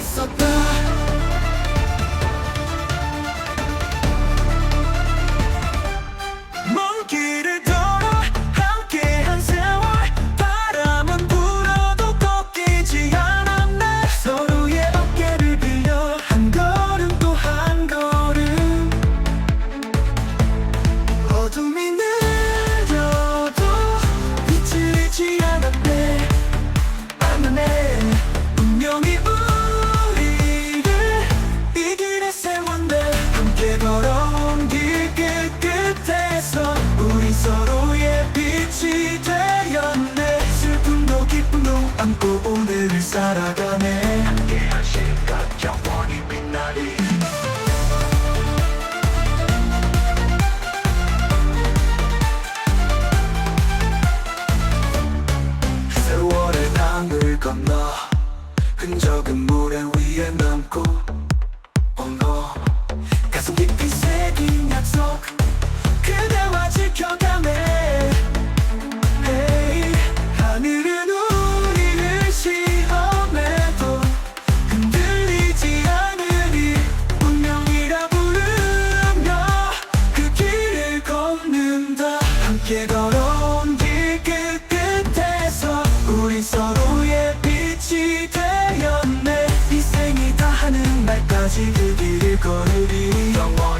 있었다. 먼 길을 걸어 함께한 세월. 바람은 불어도 꺾이지 않았네. 서로의 어깨를 빌려 한 걸음 또 한 걸음. 어둠이 내려도 빛을 잃지 않았네. 안고 오늘을 살아가네. 함께한 시간 영원히 빛나리. 세월의 강을 건너 흔적은 모래 위에 남고 함께 걸어온 길 끝끝에서 우리 서로의 빛이 되었네. 이 생이 다 하는 날까지 그 길을 걸으리. 영원히